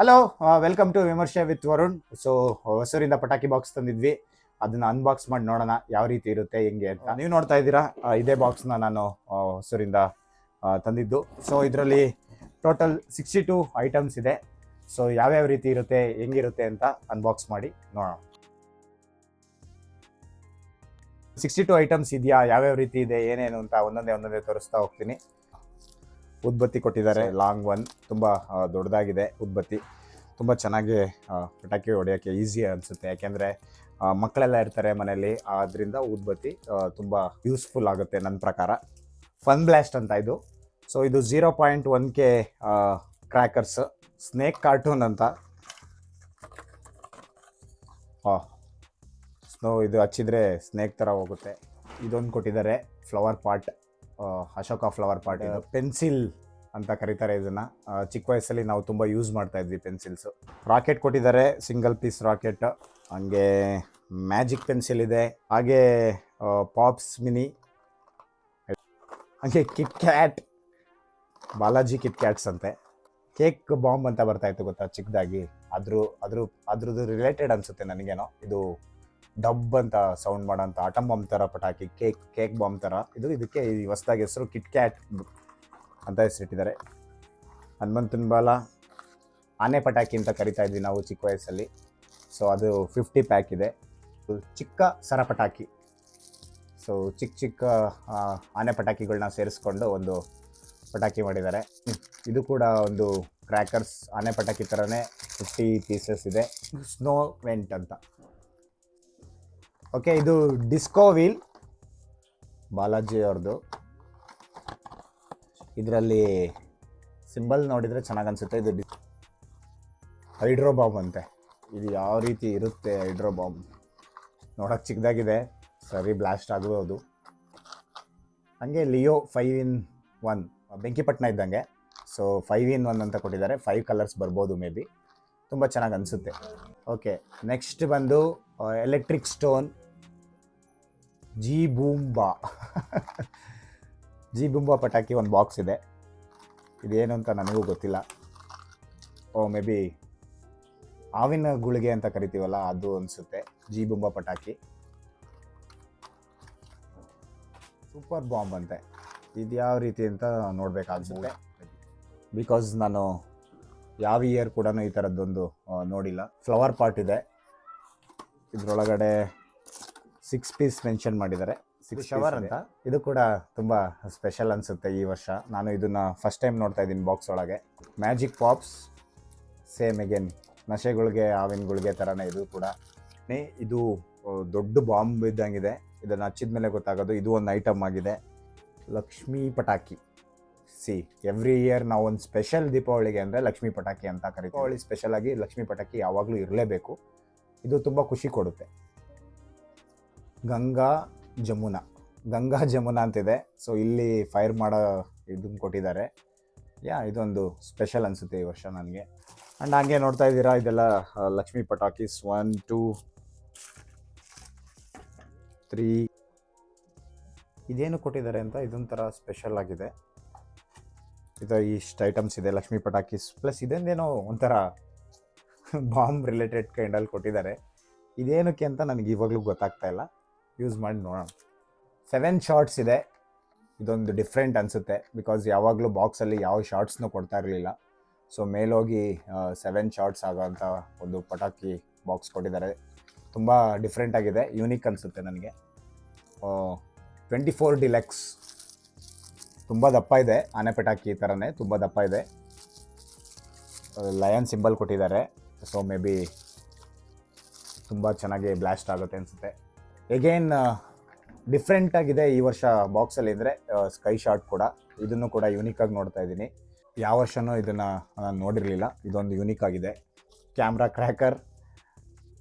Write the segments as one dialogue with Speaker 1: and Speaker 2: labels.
Speaker 1: Hello welcome to ವಿಮರ್ಶೆ with Varun so ಹೊಸೂರಿಂದ ಪಟಾಕಿ ಬಾಕ್ಸ್ ತಂದಿದ್ವಿ. ಅದನ್ನ ಅನ್ಬಾಕ್ಸ್ ಮಾಡಿ ನೋಡೋಣ ಯಾವ ರೀತಿ ಇರುತ್ತೆ ಹೆಂಗೆ ಅಂತ. ನೀವು ನೋಡ್ತಾ ಇದ್ದೀರಾ? ಇದೇ ಬಾಕ್ಸ್ನ ನಾನು ಹೊಸೂರಿಂದ ತಂದಿದ್ದು. ಸೊ ಇದರಲ್ಲಿ ಟೋಟಲ್ ಸಿಕ್ಸ್ಟಿ ಟು ಐಟಮ್ಸ್ ಇದೆ. ಸೊ ಯಾವ್ಯಾವ ರೀತಿ ಇರುತ್ತೆ ಹೆಂಗಿರುತ್ತೆ ಅಂತ ಅನ್ಬಾಕ್ಸ್ ಮಾಡಿ ನೋಡೋಣ. ಸಿಕ್ಸ್ಟಿ ಟು ಐಟಮ್ಸ್ ಇದೆಯಾ? ಯಾವ್ಯಾವ ರೀತಿ ಇದೆ? ಏನೇನು ಅಂತ ಒಂದೊಂದೇ ಒಂದೊಂದೇ ತೋರಿಸ್ತಾ ಹೋಗ್ತೀನಿ. ಉದ್ಬತ್ತಿ ಕೊಟ್ಟಿದ್ದಾರೆ. ಲಾಂಗ್ ಒನ್ ತುಂಬ ದೊಡ್ಡದಾಗಿದೆ ಉದ್ಬತ್ತಿ. ತುಂಬ ಚೆನ್ನಾಗಿ ಪಟಾಕಿ ಹೊಡೆಯೋಕ್ಕೆ ಈಸಿ ಅನಿಸುತ್ತೆ. ಯಾಕೆಂದರೆ ಮಕ್ಕಳೆಲ್ಲ ಇರ್ತಾರೆ ಮನೆಯಲ್ಲಿ. ಅದರಿಂದ ಉದ್ಬತ್ತಿ ತುಂಬ ಯೂಸ್ಫುಲ್ ಆಗುತ್ತೆ ನನ್ನ ಪ್ರಕಾರ. ಫನ್ ಬ್ಲಾಸ್ಟ್ ಅಂತ ಇದು. ಸೊ ಇದು zero point one K crackers snake cartoon ಅಂತ. ಸ್ನೋ ಇದು ಹಚ್ಚಿದ್ರೆ ಸ್ನೇಕ್ ಥರ ಹೋಗುತ್ತೆ. ಇದೊಂದು ಕೊಟ್ಟಿದ್ದಾರೆ flower pot Ashoka flower pot ಇದು. ಪೆನ್ಸಿಲ್ ಅಂತ ಕರೀತಾರೆ ಇದನ್ನ. ಚಿಕ್ಕ ವಯಸ್ಸಲ್ಲಿ ನಾವು ತುಂಬ ಯೂಸ್ ಮಾಡ್ತಾ ಇದ್ವಿ ಪೆನ್ಸಿಲ್ಸು. ರಾಕೆಟ್ ಕೊಟ್ಟಿದ್ದಾರೆ ಸಿಂಗಲ್ ಪೀಸ್ ರಾಕೆಟ್. ಹಂಗೆ ಮ್ಯಾಜಿಕ್ ಪೆನ್ಸಿಲ್ ಇದೆ. ಹಾಗೆ ಪಾಪ್ಸ್ ಮಿನಿ. ಹಾಗೆ Kit Kat. Balaji Kit Kats ಅಂತೆ. ಕೇಕ್ ಬಾಂಬ್ ಅಂತ ಬರ್ತಾ ಇತ್ತು ಗೊತ್ತಾ ಚಿಕ್ಕದಾಗಿ. ಅದ್ರ ಅದ್ರ ಅದ್ರದ್ದು ರಿಲೇಟೆಡ್ ಅನ್ಸುತ್ತೆ ನನಗೇನೋ. ಇದು ಡಬ್ ಅಂತ ಸೌಂಡ್ ಮಾಡೋಂಥ ಆಟಮ್ ಬಾಂಬ್ ಥರ ಪಟಾಕಿ ಕೇಕ್ ಕೇಕ್ ಬಾಂಬ್ ಥರ. ಇದು ಇದಕ್ಕೆ ಈ ಹೊಸದಾಗಿ ಹೆಸರು ಕಿಟ್ ಕ್ಯಾಟ್ ಅಂತ ಹೆಸರಿಟ್ಟಿದ್ದಾರೆ. ಹನುಮಂತನ ಬಾಲ ಆನೆ ಪಟಾಕಿ ಅಂತ ಕರಿತಾ ಇದ್ವಿ ನಾವು ಚಿಕ್ಕ ವಯಸ್ಸಲ್ಲಿ. ಸೊ ಅದು ಫಿಫ್ಟಿ ಪ್ಯಾಕ್ ಇದೆ. ಚಿಕ್ಕ ಸರ ಪಟಾಕಿ. ಸೊ ಚಿಕ್ಕ ಚಿಕ್ಕ ಆನೆ ಪಟಾಕಿಗಳನ್ನ ಸೇರಿಸ್ಕೊಂಡು ಒಂದು ಪಟಾಕಿ ಮಾಡಿದ್ದಾರೆ. ಇದು ಕೂಡ ಒಂದು ಕ್ರ್ಯಾಕರ್ಸ್ ಆನೆ ಪಟಾಕಿ ಥರನೇ ಫಿಫ್ಟಿ ಪೀಸಸ್ ಇದೆ. ಸ್ನೋ ವೆಂಟ್ ಅಂತ. ಓಕೆ ಇದು ಡಿಸ್ಕೋ ವೀಲ್ ಬಾಲಾಜಿ ಅವ್ರದ್ದು ಇದರಲ್ಲಿ ಸಿಂಬಲ್ ನೋಡಿದರೆ ಚೆನ್ನಾಗಿ ಅನಿಸುತ್ತೆ. ಇದು ಡಿ- ಹೈಡ್ರೋ ಬಾಂಬ್ ಅಂತೆ. ಇದು ಯಾವ ರೀತಿ ಇರುತ್ತೆ ಹೈಡ್ರೋ ಬಾಂಬ್? ನೋಡೋಕೆ ಚಿಕ್ಕದಾಗಿದೆ. ಸರಿ ಬ್ಲಾಸ್ಟ್ ಆಗ್ಬೋದು. ಹಾಗೆ ಲಿಯೋ ಫೈವ್ ಇನ್ ಒನ್. ಬೆಂಕಿಪಟ್ಟಣ ಇದ್ದಂಗೆ. ಸೊ ಫೈವ್ ಇನ್ ಒನ್ ಅಂತ ಕೊಟ್ಟಿದ್ದಾರೆ. ಫೈವ್ ಕಲರ್ಸ್ ಬರ್ಬೋದು ಮೇ ಬಿ ತುಂಬ ಚೆನ್ನಾಗಿ ಅನಿಸುತ್ತೆ. ಓಕೆ ನೆಕ್ಸ್ಟ್ ಬಂದು ಎಲೆಕ್ಟ್ರಿಕ್ ಸ್ಟೋನ್ ಜಿ ಬೂಂಬಾ ಜಿ ಬೂಂಬಾ ಪಟಾಕಿ ಒಂದು ಬಾಕ್ಸ್ ಇದೆ. ಇದೇನು ಅಂತ ನನಗೂ ಗೊತ್ತಿಲ್ಲ. ಓ ಮೇ ಬಿ ಹಾವಿನ ಗುಳಿಗೆ ಅಂತ ಕರಿತೀವಲ್ಲ, ಅದು ಅನಿಸುತ್ತೆ. ಜಿ ಬೂಂಬಾ ಪಟಾಕಿ. ಸೂಪರ್ ಬಾಂಬ್ ಅಂತೆ. ಇದು ಯಾವ ರೀತಿ ಅಂತ ನೋಡಬೇಕಾಗ್ತದೆ ಬಿಕಾಸ್ ನಾನು ಯಾವ ಇಯರ್ ಕೂಡ ಈ ಥರದ್ದೊಂದು ನೋಡಿಲ್ಲ. ಫ್ಲವರ್ ಪಾಟ್ ಇದೆ. ಇದರೊಳಗಡೆ ಸಿಕ್ಸ್ ಪೀಸ್ ಮೆನ್ಷನ್ ಮಾಡಿದ್ದಾರೆ. ಸಿಕ್ಸ್ ಶವರ್ ಅಂತ? ಇದು ಕೂಡ ತುಂಬ ಸ್ಪೆಷಲ್ ಅನಿಸುತ್ತೆ ಈ ವರ್ಷ. ನಾನು ಇದನ್ನು ಫಸ್ಟ್ ಟೈಮ್ ನೋಡ್ತಾ ಇದ್ದೀನಿ ಬಾಕ್ಸ್ ಒಳಗೆ. ಮ್ಯಾಜಿಕ್ ಪಾಪ್ಸ್ ಸೇಮ್ ಅಗೇನ್ ನಶೆಗಳಿಗೆ ಹಾವಿನಗಳಿಗೆ ಥರನೇ ಇದು ಕೂಡ. ಇದು ದೊಡ್ಡ ಬಾಂಬ್ ಇದ್ದಂಗಿದೆ. ಇದನ್ನು ಹಚ್ಚಿದ ಮೇಲೆ ಗೊತ್ತಾಗೋದು ಇದು ಒಂದು ಐಟಮ್ ಆಗಿದೆ. ಲಕ್ಷ್ಮೀ ಪಟಾಕಿ. ಸಿ ಎವ್ರಿ ಇಯರ್ ನಾವು ಒಂದು ಸ್ಪೆಷಲ್ ದೀಪಾವಳಿಗೆ ಅಂದರೆ ಲಕ್ಷ್ಮೀ ಪಟಾಕಿ ಅಂತ ಕರಿತೀವಿ. ದೀಪಾವಳಿ ಸ್ಪೆಷಲ್ ಆಗಿ ಲಕ್ಷ್ಮೀ ಪಟಾಕಿ ಯಾವಾಗಲೂ ಇರಲೇಬೇಕು. ಇದು ತುಂಬ ಖುಷಿ ಕೊಡುತ್ತೆ. ಗಂಗಾ ಜಮುನಾ. ಗಂಗಾ ಜಮುನಾ ಅಂತಿದೆ. ಸೊ ಇಲ್ಲಿ ಫೈರ್ ಮಾಡೋ ಇದನ್ನು ಕೊಟ್ಟಿದ್ದಾರೆ. ಯಾ, ಇದೊಂದು ಸ್ಪೆಷಲ್ ಅನಿಸುತ್ತೆ ಈ ವರ್ಷ ನನಗೆ. ಆ್ಯಂಡ್ ಹಂಗೆ ನೋಡ್ತಾ ಇದ್ದೀರಾ, ಇದೆಲ್ಲ ಲಕ್ಷ್ಮೀ ಪಟಾಕೀಸ್ ಒನ್ ಟೂ ತ್ರೀ ಇದೇನು ಕೊಟ್ಟಿದ್ದಾರೆ ಅಂತ ಇದೊಂಥರ ಸ್ಪೆಷಲ್ ಆಗಿದೆ. ಇದು ಇಷ್ಟು ಐಟಮ್ಸ್ ಇದೆ ಲಕ್ಷ್ಮೀ ಪಟಾಕೀಸ್. ಪ್ಲಸ್ ಇದೊಂದೇನೋ ಒಂಥರ ಬಾಂಬ್ ರಿಲೇಟೆಡ್ ಕೈಂಡಲ್ಲಿ ಕೊಟ್ಟಿದ್ದಾರೆ. ಇದೇನಕ್ಕೆ ಅಂತ ನನಗೆ ಇವಾಗಲೂ ಗೊತ್ತಾಗ್ತಾ ಇಲ್ಲ. ಯೂಸ್ ಮಾಡಿ ನೋಡೋಣ. ಸೆವೆನ್ ಶಾರ್ಟ್ಸ್ ಇದೆ. ಇದೊಂದು ಡಿಫ್ರೆಂಟ್ ಅನಿಸುತ್ತೆ. ಬಿಕಾಸ್ ಯಾವಾಗಲೂ ಬಾಕ್ಸಲ್ಲಿ ಯಾವ ಶಾರ್ಟ್ಸ್ನೂ ಕೊಡ್ತಾ ಇರಲಿಲ್ಲ. ಸೊ ಮೇಲೋಗಿ ಸೆವೆನ್ ಶಾರ್ಟ್ಸ್ ಆಗೋಂಥ ಒಂದು ಪಟಾಕಿ ಬಾಕ್ಸ್ ಕೊಟ್ಟಿದ್ದಾರೆ. ತುಂಬ ಡಿಫ್ರೆಂಟ್ ಆಗಿದೆ. ಯೂನಿಕ್ ಅನಿಸುತ್ತೆ ನನಗೆ. ಟ್ವೆಂಟಿ ಫೋರ್ ಡಿಲೆಕ್ಸ್ ತುಂಬ ದಪ್ಪ ಇದೆ. ಆನೆ ಪಟಾಕಿ ಥರನೇ ತುಂಬ ದಪ್ಪ ಇದೆ. ಲಯನ್ ಸಿಂಬಲ್ ಕೊಟ್ಟಿದ್ದಾರೆ. ಸೊ ಮೇ ಬಿ ತುಂಬ ಚೆನ್ನಾಗಿ ಬ್ಲಾಸ್ಟ್ ಆಗುತ್ತೆ ಅನಿಸುತ್ತೆ. ಎಗೇನ್ ಡಿಫ್ರೆಂಟಾಗಿದೆ ಈ ವರ್ಷ ಬಾಕ್ಸಲ್ಲಿ ಅಂದರೆ ಸ್ಕೈ ಶಾಟ್ ಕೂಡ. ಇದನ್ನು ಕೂಡ ಯೂನಿಕ್ ಆಗಿ ನೋಡ್ತಾ ಇದ್ದೀನಿ. ಯಾವ ವರ್ಷನೂ ಇದನ್ನು ನಾನು ನೋಡಿರಲಿಲ್ಲ. ಇದೊಂದು ಯೂನಿಕ್ ಆಗಿದೆ. ಕ್ಯಾಮ್ರಾ ಕ್ರ್ಯಾಕರ್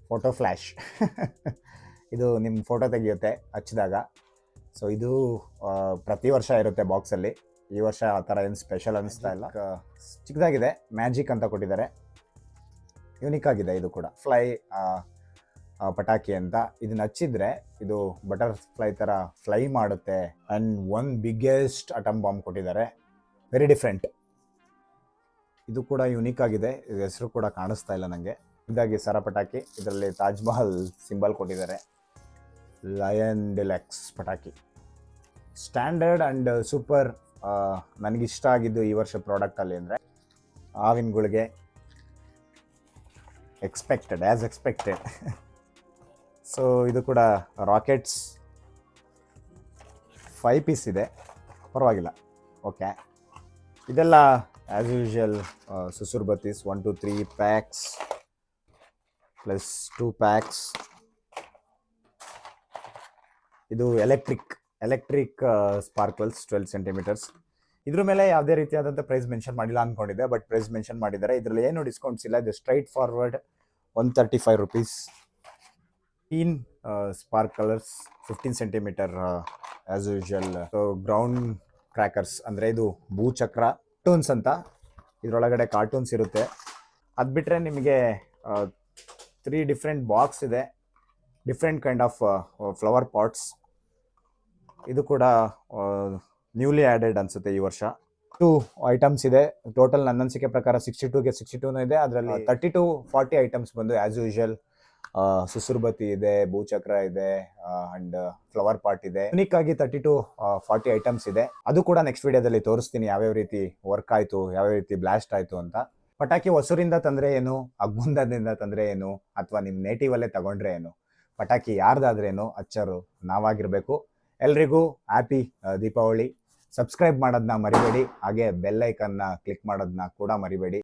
Speaker 1: ಫೋಟೋ ಫ್ಲ್ಯಾಶ್ ಇದು ನಿಮ್ಮ ಫೋಟೋ ತೆಗೆಯುತ್ತೆ ಹಚ್ಚಿದಾಗ. ಸೊ ಇದು ಪ್ರತಿ ವರ್ಷ ಇರುತ್ತೆ ಬಾಕ್ಸಲ್ಲಿ ಈ ವರ್ಷ ಆ ಥರ ಏನು ಸ್ಪೆಷಲ್ ಅನ್ನಿಸ್ತಾ ಇಲ್ಲ. ಚಿಕ್ಕದಾಗಿದೆ ಮ್ಯಾಜಿಕ್ ಅಂತ ಕೊಟ್ಟಿದ್ದಾರೆ. ಯೂನಿಕ್ ಆಗಿದೆ ಇದು ಕೂಡ. ಫ್ಲೈ ಪಟಾಕಿ ಅಂತ. ಇದನ್ನ ಹಚ್ಚಿದ್ರೆ ಇದು ಬಟರ್ಫ್ಲೈ ಥರ ಫ್ಲೈ ಮಾಡುತ್ತೆ and one biggest atom bomb ಕೊಟ್ಟಿದ್ದಾರೆ. ವೆರಿ ಡಿಫ್ರೆಂಟ್ ಇದು ಕೂಡ ಯುನಿಕ್ ಆಗಿದೆ. ಇದು ಹೆಸರು ಕೂಡ ಕಾಣಿಸ್ತಾ ಇಲ್ಲ ನನಗೆ ಇದಾಗಿ ಸರ ಪಟಾಕಿ. ಇದರಲ್ಲಿ ತಾಜ್ ಮಹಲ್ ಸಿಂಬಲ್ ಕೊಟ್ಟಿದ್ದಾರೆ. ಲಯನ್ ಡಿಲೆಕ್ಸ್ ಪಟಾಕಿ. ಸ್ಟ್ಯಾಂಡರ್ಡ್ ಆ್ಯಂಡ್ ಸೂಪರ್ ನನಗಿಷ್ಟ ಆಗಿದ್ದು ಈ ವರ್ಷ ಪ್ರಾಡಕ್ಟಲ್ಲಿ ಅಂದರೆ ಆವಿನಗಳಿಗೆ ಎಕ್ಸ್ಪೆಕ್ಟೆಡ್ ಆ್ಯಸ್ ಎಕ್ಸ್ಪೆಕ್ಟೆಡ್ ಸೊ ಇದು ಕೂಡ ರಾಕೆಟ್ಸ್ ಫೈವ್ ಪೀಸ್ ಇದೆ. ಪರವಾಗಿಲ್ಲ. ಓಕೆ ಇದೆಲ್ಲ ಆ್ಯಸ್ ಯೂಶುವಲ್ ಸುಸುರ್ ಬತ್ತೀಸ್ one two three packs plus two packs ಇದು electric electric sparkles twelve centimetres ಇದ್ರ ಮೇಲೆ ಯಾವುದೇ ರೀತಿಯಾದಂಥ ಪ್ರೈಸ್ ಮೆನ್ಷನ್ ಮಾಡಿಲ್ಲ ಅಂದ್ಕೊಂಡಿದ್ದೆ ಬಟ್ ಪ್ರೈಸ್ ಮೆನ್ಷನ್ ಮಾಡಿದ್ದಾರೆ. ಇದರಲ್ಲಿ ಏನು ಡಿಸ್ಕೌಂಟ್ಸ್ ಇಲ್ಲ, ಇದು straight forward one thirty five rupees ten spark colours fifteen centimetre as usual ground crackers ಅಂದರೆ ಇದು ಭೂಚಕ್ರ ಕಾರ್ಟೂನ್ಸ್ ಅಂತ. ಇದರೊಳಗಡೆ ಕಾರ್ಟೂನ್ಸ್ ಇರುತ್ತೆ. ಅದು ಬಿಟ್ಟರೆ ನಿಮಗೆ ತ್ರೀ ಡಿಫ್ರೆಂಟ್ ಬಾಕ್ಸ್ ಇದೆ. Different kind of flower pots ಇದು ಕೂಡ ನ್ಯೂಲಿ ಆ್ಯಡೆಡ್ ಅನ್ಸುತ್ತೆ ಈ ವರ್ಷ. ಟೂ ಐಟಮ್ಸ್ ಇದೆ. ಟೋಟಲ್ ನನ್ನ ಅನಿಸಿಕೆ ಪ್ರಕಾರ ಸಿಕ್ಸ್ಟಿ ಟೂಗೆ ಸಿಕ್ಸ್ಟಿ ಟೂನೂ ಇದೆ. ಅದರಲ್ಲಿ ತರ್ಟಿ ಟು ಫಾರ್ಟಿ ಐಟಮ್ಸ್ ಬಂದು ಆ್ಯಸ್ ಯೂಶುವಲ್ ಸುಸುರ್ಬತಿ ಇದೆ ಭೂಚಕ್ರ ಇದೆ ಅಂಡ್ ಫ್ಲವರ್ ಪಾಟ್ ಇದೆ. ಯುನಿಕ್ ಆಗಿ ತರ್ಟಿ ಟು ಫಾರ್ಟಿ ಐಟಮ್ಸ್ ಇದೆ. ಅದು ಕೂಡ ನೆಕ್ಸ್ಟ್ ವಿಡಿಯೋದಲ್ಲಿ ತೋರಿಸ್ತೀನಿ ಯಾವ್ಯಾವ ರೀತಿ ವರ್ಕ್ ಆಯಿತು ಯಾವ್ಯಾವ ರೀತಿ ಬ್ಲಾಸ್ಟ್ ಆಯಿತು ಅಂತ. ಪಟಾಕಿ ಹೊಸೂರಿಂದ ತಂದರೆ ಏನು ಅಗ್ಬುಂದದಿಂದ ತಂದರೆ ಏನು ಅಥವಾ ನಿಮ್ಮ ನೇಟಿವಲ್ಲೇ ತಗೊಂಡ್ರೆ ಏನು ಪಟಾಕಿ ಯಾರ್ದಾದ್ರೇನು ಅಚ್ಚರು ನಾವಾಗಿರಬೇಕು. ಎಲ್ರಿಗೂ ಹ್ಯಾಪಿ ದೀಪಾವಳಿ. ಸಬ್ಸ್ಕ್ರೈಬ್ ಮಾಡೋದನ್ನ ಮರಿಬೇಡಿ. ಹಾಗೆ ಬೆಲ್ ಐಕನ್ನ ಕ್ಲಿಕ್ ಮಾಡೋದನ್ನ ಕೂಡ ಮರಿಬೇಡಿ.